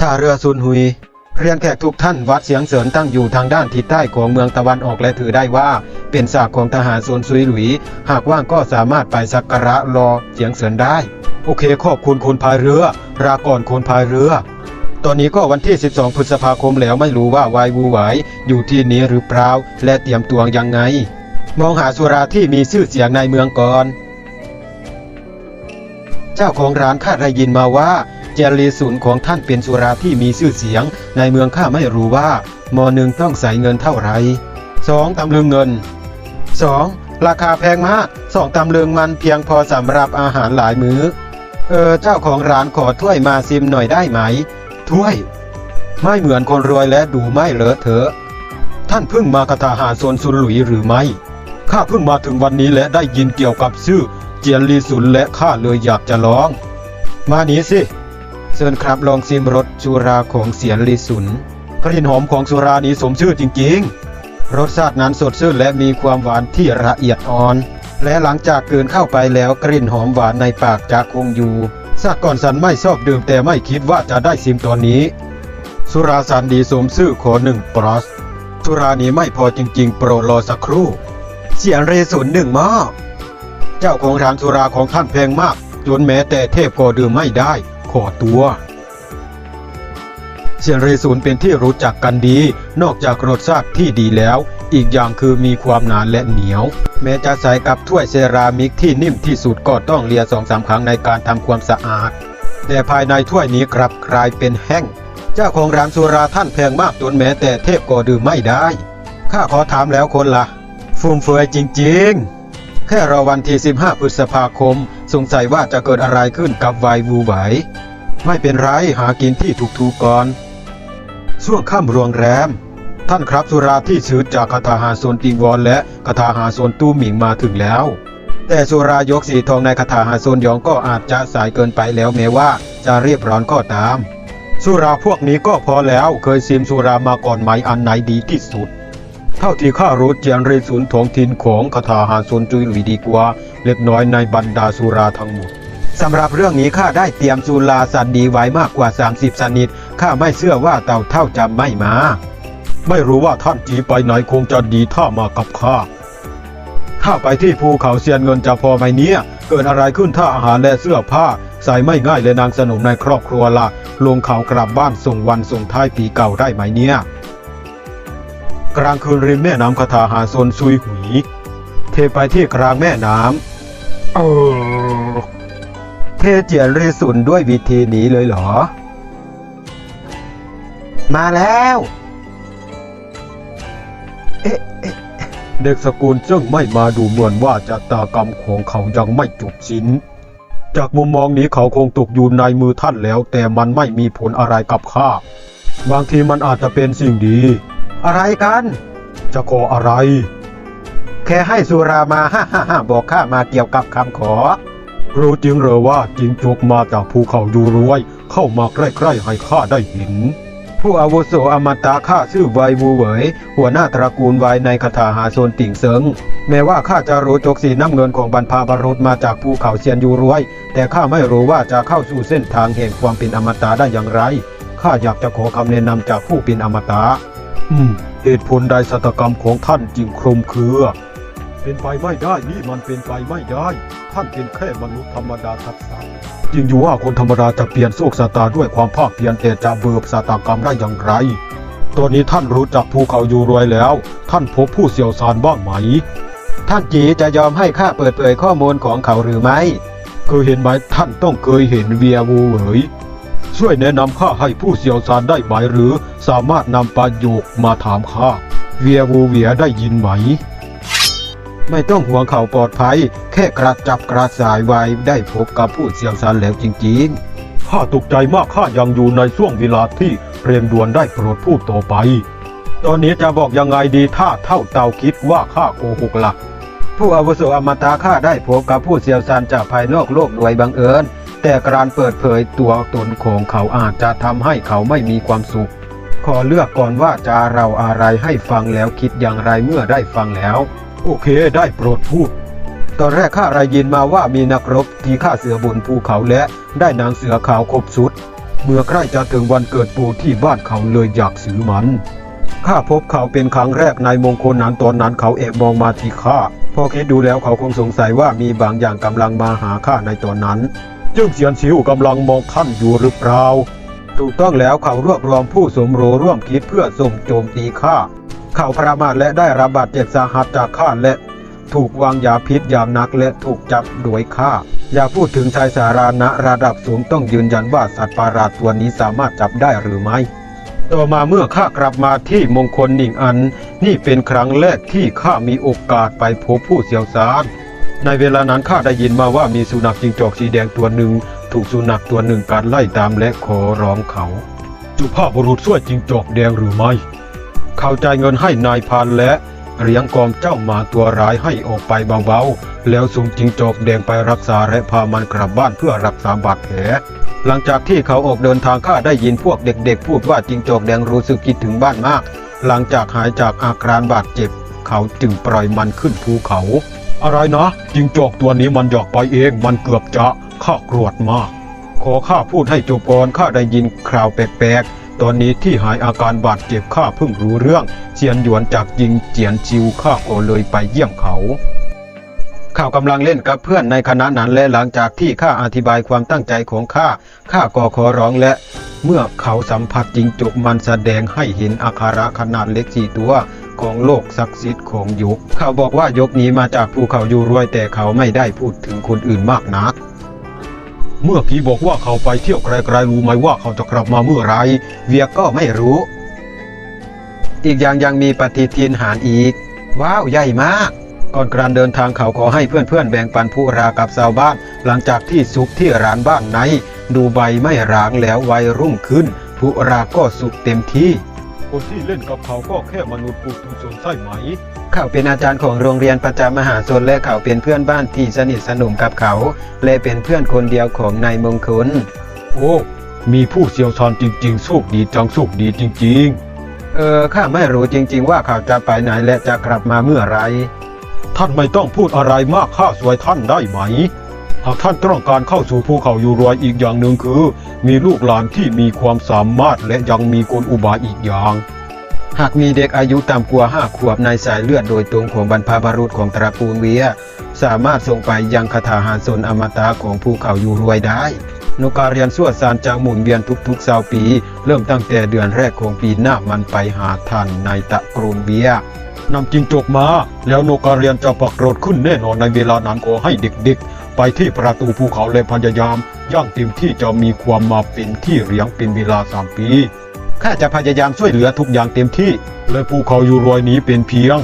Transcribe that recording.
ท่าเรือซุนหุย เรียนแขกทุกท่านวัดเสียงเสรินตั้งอยู่ทางด้านทิศใต้ของเมืองตะวันออกและถือได้ว่า เป็นสากของทหารซุนซุยหลุย หากว่างก็สามารถไปสักการะรอเสียงเสรินได้ โอเคขอบคุณคนพายเรือราก่อนคนพายเรือ ตอนนี้ก็วันที่ 12 พฤษภาคมแล้วไม่รู้ว่าวายวูไหวอยู่ที่นี้หรือเปล่าและเตรียมตัวยังไง มองหาสุราที่มีชื่อเสียงในเมืองก่อน เจ้าของร้านข้าได้ยินมาว่าเจลีศูนย์ของท่านเป็นสุราที่มีชื่อเสียง ในเมืองข้าไม่รู้ว่ามอหนึ่งต้องใส่เงินเท่าไหร่สองตำลึงเงินสองราคาแพงมากสองตำลึงมันเพียงพอสำหรับอาหารหลายมื้อ เออเจ้าของร้านขอถ้วยมาซิมหน่อยได้ไหม ถ้วย ไม่เหมือนคนรวยและดูไม่เลอะเทอะ ท่านเพิ่งมากระทาหารโซนซุนหลุยหรือไม่ ข้าเพิ่งมาถึงวันนี้และได้ยินเกี่ยวกับชื่อเจียนลีซุนและข้าเลยอยากจะลอง มานี้สิเชิญครับลองซิมรสสุราของเสียนลีซุนกลิ่นหอมของสุรานี้สมชื่อจริงๆ รสชาตินั้นสดชื่นและมีความหวานที่ละเอียดอ่อน และหลังจากกลืนเข้าไปแล้วกลิ่นหอมหวานในปากจะคงอยู่ ซาก่อนสันไม่ชอบดื่มแต่ไม่คิดว่าจะได้ซิมตอนนี้ สุราสันดีสมชื่อขอหนึ่งปรอสสุรานี้ไม่พอจริง ๆ โปรดรอสักครู่ เสียงเรศูนย์หนึ่งม้อเจ้าของร้านสุราของท่านแพงมาก จนแม้แต่เทพก็ดื่มไม่ได้ ขอตัว เสียงเรศูนย์เป็นที่รู้จักกันดี นอกจากรสชาติที่ดีแล้ว อีกอย่างคือมีความหนาและเหนียว แม้จะใส่กับถ้วยเซรามิกที่นิ่มที่สุดก็ต้องเลียสองสามครั้งในการทำความสะอาด แต่ภายในถ้วยนี้กลับกลายเป็นแห้ง เจ้าของร้านสุราท่านแพงมากจนแม้แต่เทพก็ดื่มไม่ได้ ข้าขอถามแล้วคนละ่ะฟุ่มเฟือยจริงๆ แค่รอวันที่ 15 พฤษภาคม สงสัยว่าจะเกิดอะไรขึ้นกับไววูไหว ไม่เป็นไรหากินที่ถูกๆก่อนช่วงค่ำรวงแรม ท่านครับสุราที่ซื้อจากคาถาหาโซนติงวอนและคาถาหาโซนตู้หมิงมาถึงแล้ว แต่สุรายกสีทองในคาถาหาโซนยองก็อาจจะสายเกินไปแล้วแม้ว่าจะเรียบร้อนก็ตาม สุราพวกนี้ก็พอแล้วเคยซิมสุรามาก่อนไหมอันไหนดีที่สุด เท่าที่ข้ารู้เจียนเรศูนย์ทองถิ่นของคาถาหาโซนจุยหลุยดีกว่า เล็กน้อยในบรรดาสุราทั้งหมดสำหรับเรื่องนี้ข้าได้เตรียมสุราสันดีไว้มากกว่า 30 สนิดข้าไม่เชื่อว่าเต่าเท่าจะไม่มา ไม่รู้ว่าท่านจีไปไหนคงจะดีถ้ามากับข้า ถ้าไปที่ภูเขาเซียนเงินจะพอไหมเนี่ยเกิดอะไรขึ้นถ้าอาหารและเสื้อผ้า ใส่ไม่ง่ายเลยนางสนมในครอบครัวละลงเขากลับบ้านส่งวันส่งท้ายปีเก่าได้ไหมเนี่ย กลางคืนริมแม่น้ำคาถาหาโซนซุยหุย เทไปที่กลางแม่น้ำเออเทเจียนเรซุนด้วยวิธีนี้เลยเหรอ มาแล้ว เอ๊ะเด็กสกุลซึ่งไม่มาดูเหมือนว่าจะตากรรมของเขายังไม่จบสิ้น จากมุมมองนี้เขาคงตกอยู่ในมือท่านแล้ว แต่มันไม่มีผลอะไรกับข้า บางทีมันอาจจะเป็นสิ่งดี อะไรกัน จะขออะไร แค่ให้สุรามาฮ่าฮ่าฮ่าบอกข้ามาเกี่ยวกับคำขอ รู้จริงเหรอว่าจิงจกมาจากภูเขาอยู่รวย เข้ามาใกล้ๆให้ข้าได้เห็น ผู้อาวุโสอมตะข้าชื่อไววูเหวยหัวหน้าตระกูลไวในคาถาหาโซนติ่งเซิงแม้ว่าข้าจะรู้จกสีน้ำเงินของบรรพบรุษมาจากภูเขาเซียนยูรวย แต่ข้าไม่รู้ว่าจะเข้าสู่เส้นทางแห่งความเป็นอมตะได้อย่างไรข้าอยากจะขอคำแนะนำจากผู้เป็นอมตะอืมเหตุผลใดสตกรรมของท่านจึงคลุมเครือ เป็นไปไม่ได้ นี่มันเป็นไปไม่ได้ ท่านเป็นแค่มนุษย์ธรรมดาทักษะจริงอยู่ว่าคนธรรมดาจะเปลี่ยนโชคชะตาด้วยความภาคเพียรแต่จะเบิบสตากรรมได้อย่างไรตอนนี้ท่านรู้จักภูเขาอยู่รวยแล้ว ท่านพบผู้เสี่ยวซานบ้างไหม ท่านจีจะยอมให้ข้าเปิดเผยข้อมูลของเขาหรือไม่เคยเห็นไหมท่านต้องเคยเห็นเวียวูเหวยช่วยแนะนำข้าให้ผู้เสี่ยวซานได้ไหมหรือ สามารถนำประโยคมาถามข้าเวียวูเวียได้ยินไหม ไม่ต้องห่วงเขาปลอดภัย แค่กระจับกระสายไว้ได้พบกับผู้เสี่ยวซานแล้วจริงๆ ข้าตกใจมากข้ายังอยู่ในช่วงเวลาที่เร่งด่วนได้โปรดพูดต่อไป ตอนนี้จะบอกยังไงดีถ้าเท่าเตาคิดว่าข้าโกหกละ่ะ ผู้อาวุโสอมตะข้าได้พบกับผู้เสี่ยวซานจากภายนอกโลกโดยบังเอิญ แต่การเปิดเผยตัวตนของเขาอาจจะทำให้เขาไม่มีความสุข ขอเลือกก่อนว่าจะเราอะไรให้ฟังแล้วคิดอย่างไรเมื่อได้ฟังแล้ว โอเคได้โปรดพูด ตอนแรกข้าได้ยินมาว่ามีนักรบที่ฆ่าเสือบนภูเขาและได้นางเสือขาวครบสุด เมื่อใกล้จะถึงวันเกิดปู่ที่บ้านเขาเลยอยากซื้อมันข้าพบเขาเป็นครั้งแรกในมงคลนั้นตอนนั้นเขาแอบมองมาที่ข้าพอคิดดูแล้วเขาคงสงสัยว่ามีบางอย่างกำลังมาหาข้าในตอนนั้น จึงเสียนชิวกำลังมองท่านอยู่หรือเปล่าถูกต้องแล้วเขารวบรวมผู้สมรู้ร่วมคิดเพื่อส่งโจมตีข้า เขาประมาทและได้รับบาดเจ็บสาหัสจากข้าและถูกวางยาพิษอย่างหนักและถูกจับโดยฆ่า อย่าพูดถึงชายสารานะระดับสูงต้องยืนยันว่าสัตว์ประหลาดตัวนี้สามารถจับได้หรือไม่ต่อมาเมื่อข้ากลับมาที่มงคลหนิงอัน นี่เป็นครั้งแรกที่ข้ามีโอกาสไปพบผู้เชี่ยวชาญในเวลานั้นข้าได้ยินมาว่ามีสุนัขจิงจอกสีแดงตัวหนึ่ง ถูกสุนัขตัวหนึ่งการไล่ตามและขอร้องเขา จุภาพบุรุษช่วยจิงจอกแดงหรือไม่ เขาจ่ายเงินให้นายพรานและเลี้ยงกองเจ้าหมาตัวร้ายให้ออกไปเบาๆ แล้วส่งจิงจกแดงไปรักษาและพามันกลับบ้านเพื่อรักษาบาดแผล หลังจากที่เขาออกเดินทางข้าได้ยินพวกเด็กๆ พูดว่าจิงจกแดงรู้สึกคิดถึงบ้านมาก หลังจากหายจากอาการบาดเจ็บ เขาจึงปล่อยมันขึ้นภูเขา อะไรนะจิงจกตัวนี้มันอยากไปเองมันเกือบจะข้ากรวดมาก ขอข้าพูดให้จบก่อนข้าได้ยินข่าวแปลกๆ ตอนนี้ที่หายอาการบาดเจ็บข้าเพิ่งรู้เรื่องเจียนหยวนจากยิงเจียนชิวข้าก็เลยไปเยี่ยมเขาข้ากำลังเล่นกับเพื่อนในคณะนั้นและหลังจากที่ข้าอธิบายความตั้งใจของข้าข้าก็ขอร้องและ เมื่อเขาสัมผัสจริงจุกมันแสดงให้เห็นอาคาระขนาดเล็กสี่ตัวของโลกศักดิ์สิทธิ์ของยุคเขาบอกว่ายกนี้มาจากภูเขาอยู่รวยแต่เขาไม่ได้พูดถึงคนอื่นมากนัก เมื่อกี้บอกว่าเขาไปเที่ยวไกลๆรู้ไหมว่าเขาจะกลับมาเมื่อไร เวียก็ไม่รู้ อีกอย่างยังมีปฏิทินหารอีก ว้าวใหญ่มาก ก่อนการเดินทางเขาขอให้เพื่อนๆ แบ่งปันผู้รากับชาวบ้าน หลังจากที่สุกที่ร้านบ้านไหน ดูใบไม่ร้างแล้ววัยรุ่งขึ้น ผู้ราก็สุกเต็มที่ คนที่เล่นกับเขาก็แค่มนุษย์ปุถุชนใช่ไหม เขาเป็นอาจารย์ของโรงเรียนประจำมหาชนและเขาเป็นเพื่อนบ้านที่สนิทสนมกับเขา และเป็นเพื่อนคนเดียวของนายมงคล โอ้ มีผู้เชี่ยวชาญจริงๆโชคดีจังโชคดีจริง ๆ เออข้าไม่รู้จริง ๆ ว่าเขาจะไปไหนและจะกลับมาเมื่อไหรท่านไม่ต้องพูดอะไรมากข้าสวยท่านได้ไหม หากท่านต้องการเข้าสู่ภูเขาอยู่รวยอีกอย่างหนึ่งคือ มีลูกหลานที่มีความสามารถและยังมีกลอุบายอีกอย่าง หากมีเด็กอายุต่ำกว่าห้าขวบในสายเลือดโดยตรงของบรรพบุรุษของตระกูลเวีย สามารถส่งไปยังคาถาหารสนอมตะของภูเขาอยู่รวยได้นกการเรียนสวดสารจะหมุนเวียนทุกๆเสาปี เริ่มตั้งแต่เดือนแรกของปีหน้ามันไปหาท่านในตะกูลเวียนำจิงจกมา แล้วนกการเรียนจะปรากฏขึ้นแน่นอนในเวลานั้นขอให้เด็กๆ ไปที่ประตูภูเขาและพยายาม ย่างเต็มที่จะมีความมาเป็นที่เลี้ยงเป็นเวลาสามปี ข้าจะพยายามช่วยเหลือทุกอย่างเต็มที่ และภูเขาอยู่รอยนี้เป็นเพียง